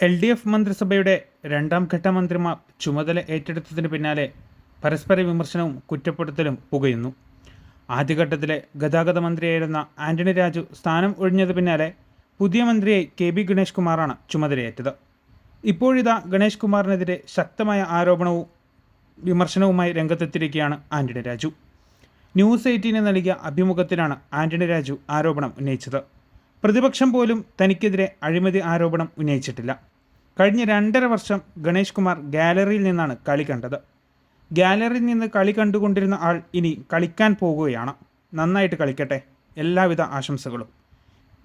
L D F മന്ത്രിസഭയുടെ രണ്ടാം ഘട്ട മന്ത്രിമാർ ചുമതല ഏറ്റെടുത്തതിന് പിന്നാലെ പരസ്പര വിമർശനവും കുറ്റപ്പെടുത്തലും പുകയുന്നു. ആദ്യഘട്ടത്തിലെ ഗതാഗത മന്ത്രിയായിരുന്ന ആന്റണി രാജു സ്ഥാനം ഒഴിഞ്ഞത് പിന്നാലെ പുതിയ മന്ത്രിയെ കെ ബി ഗണേഷ് കുമാറാണ് ചുമതലയേറ്റത്. ഇപ്പോഴിതാ ഗണേഷ് കുമാറിനെതിരെ ശക്തമായ ആരോപണവും വിമർശനവുമായി രംഗത്തെത്തിയിരിക്കുകയാണ് ആന്റണി രാജു. ന്യൂസ് എയ്റ്റീന് നൽകിയ അഭിമുഖത്തിലാണ് ആന്റണി രാജു ആരോപണം ഉന്നയിച്ചത്. പ്രതിപക്ഷം പോലും തനിക്കെതിരെ അഴിമതി ആരോപണം ഉന്നയിച്ചിട്ടില്ല. കഴിഞ്ഞ രണ്ടര വർഷം ഗണേഷ് കുമാർ ഗാലറിയിൽ നിന്നാണ് കളി കണ്ടത്. ഗാലറിയിൽ നിന്ന് കളി കണ്ടുകൊണ്ടിരുന്ന ആൾ ഇനി കളിക്കാൻ പോകുകയാണ്. നന്നായിട്ട് കളിക്കട്ടെ. എല്ലാവിധ ആശംസകളും.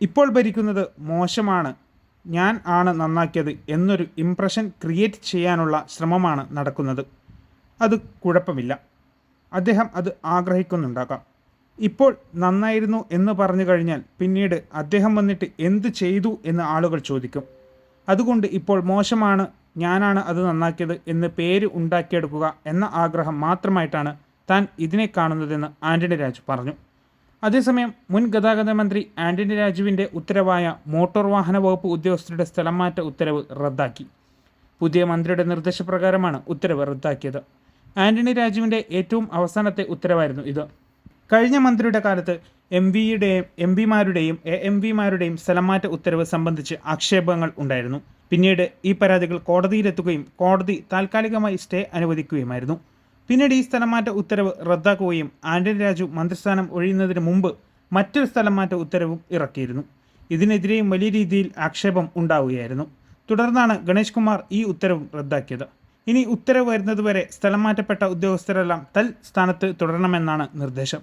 ഇപ്പോൾ ഭരിക്കുന്നത് മോശമാണ്. ഞാൻ ആണ് നന്നാക്കിയത് എന്നൊരു ഇംപ്രഷൻ ക്രിയേറ്റ് ചെയ്യാനുള്ള ശ്രമമാണ് നടക്കുന്നത്. അത് കുഴപ്പമില്ല. അദ്ദേഹം അത് ആഗ്രഹിക്കുന്നുണ്ടാകാം. ഇപ്പോൾ നന്നായിരുന്നു എന്ന് പറഞ്ഞു കഴിഞ്ഞാൽ പിന്നീട് അദ്ദേഹം വന്നിട്ട് എന്ത് ചെയ്തു എന്ന് ആളുകൾ ചോദിക്കും. അതുകൊണ്ട് ഇപ്പോൾ മോശമാണ് ഞാനാണ് അത് നന്നാക്കിയത് എന്ന് പേര് ഉണ്ടാക്കിയെടുക്കുക എന്ന ആഗ്രഹം മാത്രമായിട്ടാണ് താൻ ഇതിനെ കാണുന്നതെന്ന് ആന്റണി രാജു പറഞ്ഞു. അതേസമയം മുൻ ഗതാഗത മന്ത്രി ആന്റണി രാജുവിന്റെ ഉത്തരവായ മോട്ടോർ വാഹന വകുപ്പ് ഉദ്യോഗസ്ഥരുടെ സ്ഥലം മാറ്റ ഉത്തരവ് റദ്ദാക്കി. പുതിയ മന്ത്രിയുടെ നിർദ്ദേശപ്രകാരമാണ് ഉത്തരവ് റദ്ദാക്കിയത്. ആന്റണി രാജുവിന്റെ ഏറ്റവും അവസാനത്തെ ഉത്തരവായിരുന്നു ഇത്. കഴിഞ്ഞ മന്ത്രിയുടെ കാലത്ത് എം വിയുടെയും എം പിമാരുടെയും എ എം പിമാരുടെയും സ്ഥലംമാറ്റ ഉത്തരവ് സംബന്ധിച്ച് ആക്ഷേപങ്ങൾ ഉണ്ടായിരുന്നു. പിന്നീട് ഈ പരാതികൾ കോടതിയിലെത്തുകയും കോടതി താൽക്കാലികമായി സ്റ്റേ അനുവദിക്കുകയുമായിരുന്നു. പിന്നീട് ഈ സ്ഥലംമാറ്റ ഉത്തരവ് റദ്ദാക്കുകയും ആന്റണി രാജു മന്ത്രിസ്ഥാനം ഒഴിയുന്നതിന് മുമ്പ് മറ്റൊരു സ്ഥലംമാറ്റ ഉത്തരവും ഇറക്കിയിരുന്നു. ഇതിനെതിരെയും വലിയ രീതിയിൽ ആക്ഷേപം ഉണ്ടാവുകയായിരുന്നു. തുടർന്നാണ് ഗണേഷ് കുമാർ ഈ ഉത്തരവും റദ്ദാക്കിയത്. ഇനി ഉത്തരവ് വരുന്നതുവരെ സ്ഥലം മാറ്റപ്പെട്ട ഉദ്യോഗസ്ഥരെല്ലാം തൽ സ്ഥാനത്ത് തുടരണമെന്നാണ് നിർദ്ദേശം.